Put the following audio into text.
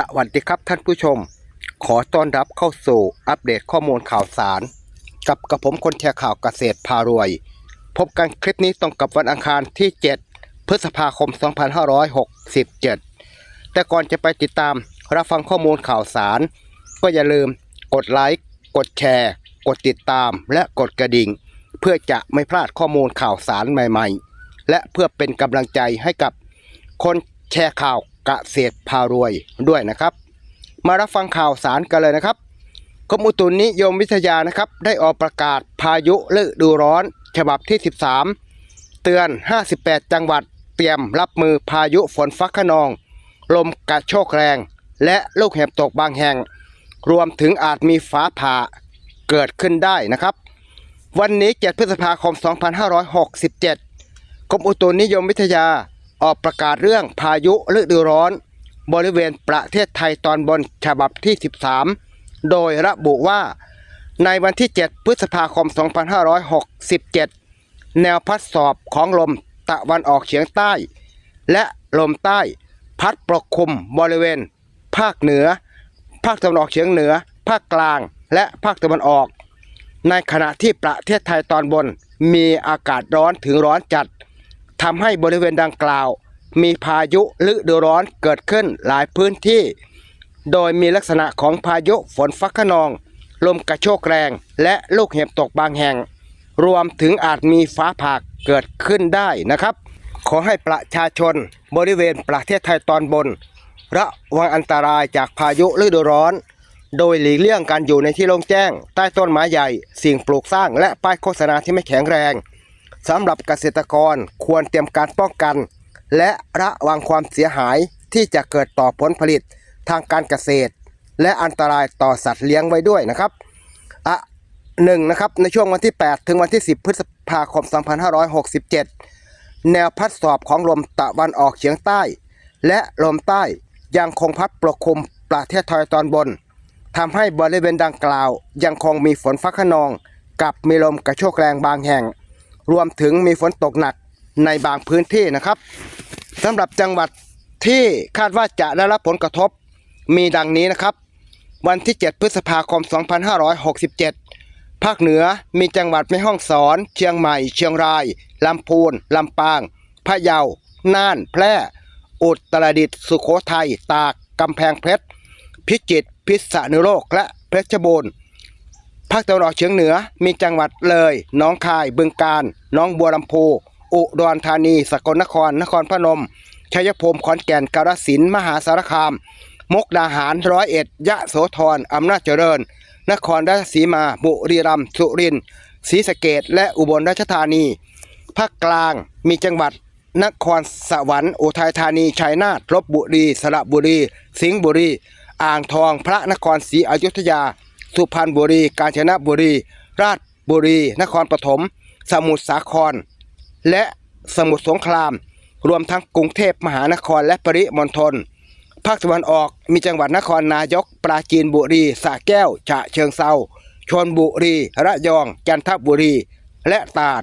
สวัสดีครับท่านผู้ชม ขอต้อนรับเข้าสู่อัปเดตข้อมูลข่าวสาร กับกระผมคนแชร์ข่าวเกษตรพารวย พบกันคลิปนี้ตรงกับวันอังคารที่ 7 พฤษภาคม 2567 แต่ก่อนจะไปติดตามรับฟังข้อมูลข่าวสาร ก็อย่าลืมกดไลค์กดแชร์ กดติดตามและกดกระดิ่ง เพื่อจะไม่พลาดข้อมูลข่าวสารใหม่ ๆ และเพื่อเป็นกำลังใจให้กับคนแชร์ข่าว เกษตรพารวยด้วยนะครับ มารับฟังข่าวสารกันเลยนะครับกรมอุตุนิยมวิทยานะครับ ได้ออกประกาศพายุฤดูร้อน ฉบับที่ 13 เตือน 58 จังหวัด เตรียมรับมือพายุฝนฟ้าขนอง ลมกระโชกแรง และลูกเห็บตกบางแห่ง รวมถึงอาจมีฟ้าผ่าเกิดขึ้นได้นะครับ วันนี้ 7 พฤษภาคม 2567กรมอุตุนิยมวิทยา ออกประกาศเรื่องพายุฤดูร้อน บริเวณประเทศไทยตอนบนฉบับที่ 13 โดยระบุว่า ในวันที่ 7 พฤษภาคม 2567 แนวพัดสอบของลมตะวันออกเฉียงใต้ และลมใต้พัดปกคลุมบริเวณ ภาคเหนือ ภาคตะวันออกเฉียงเหนือ ภาคกลางและภาคตะวันออก ในขณะที่ประเทศไทยตอนบนมีอากาศร้อนถึงร้อนจัด ทำให้บริเวณดังกล่าว มีพายุฤดูร้อนเกิดขึ้นหลายพื้นที่ โดยมีลักษณะของพายุฝนฟ้าขนอง ลมกระโชกแรงและลูกเห็บตกบางแห่ง รวมถึงอาจมีฟ้าผ่าเกิดขึ้นได้นะครับ ขอให้ประชาชนบริเวณประเทศไทยตอนบน ระวังอันตรายจากพายุฤดูร้อนโดยหลีกเลี่ยงการอยู่ในที่โล่งแจ้ง ใต้ต้นไม้ใหญ่ สิ่งปลูกสร้างและป้ายโฆษณาที่ไม่แข็งแรง สำหรับเกษตรกรควรเตรียมการป้องกัน และระวังความเสียหายที่จะเกิดต่อผลผลิตทางการเกษตร และอันตรายต่อสัตว์เลี้ยงไว้ด้วยนะครับอะหนึ่งนะครับในช่วงวันที่ 8 ถึงวันที่ 10 พฤษภาคม 2567 แนวพัดสอบของลมตะวันออกเฉียงใต้ และลมใต้ยังคงพัดปกคลุมประเทศไทยตอนบนทำให้บริเวณดังกล่าว ยังคงมีฝนฟ้าขนอง กับมีลมกระโชกแรงบางแห่ง รวมถึงมีฝนตกหนักในบางพื้นที่นะครับสำหรับจังหวัดที่คาดว่าจะได้รับผลกระทบมีดังนี้นะครับ วันที่ 7 พฤษภาคม 2567 ภาคเหนือมีจังหวัดแม่ฮ่องสอน เชียงใหม่ เชียงราย ลำพูน ลำปาง พะเยา น่าน แพร่ อุตรดิตถ์ สุโขทัย ตาก กำแพงเพชร พิจิตร พิษณุโลก และเพชรบูรณ์ ภาคตะวันออกเฉียงเหนือมีจังหวัดเลยน้องคายบึงกาฬน้องบัวลำพูอุดรธานี สกลนคร นครพนม ชัยภูมิขอนแก่นกาฬสินธุ์มหาสารคาม มุกดาหารร้อยเอ็ดยะโสธรอำนาจเจริญ นครราชสีมา บุรีรัมย์สุรินทร์ศรีสะเกษและอุบลราชธานี ภาคกลางมีจังหวัด นครสวรรค์อุทัยธานีชัยนาทลบบุรี สระบุรี สิงห์บุรี อ่างทองพระนครศรีอยุธยา สุพรรณบุรี กาญจนบุรี ราชบุรี นครปฐม สมุทรสาคร และสมุทรสงคราม รวมทั้งกรุงเทพมหานครและปริมณฑล ภาคตะวันออกมีจังหวัดนครนายก ปราจีนบุรีสระแก้ว ฉะเชิงเซาชนบุรี ระยอง จันทบุรี และตราด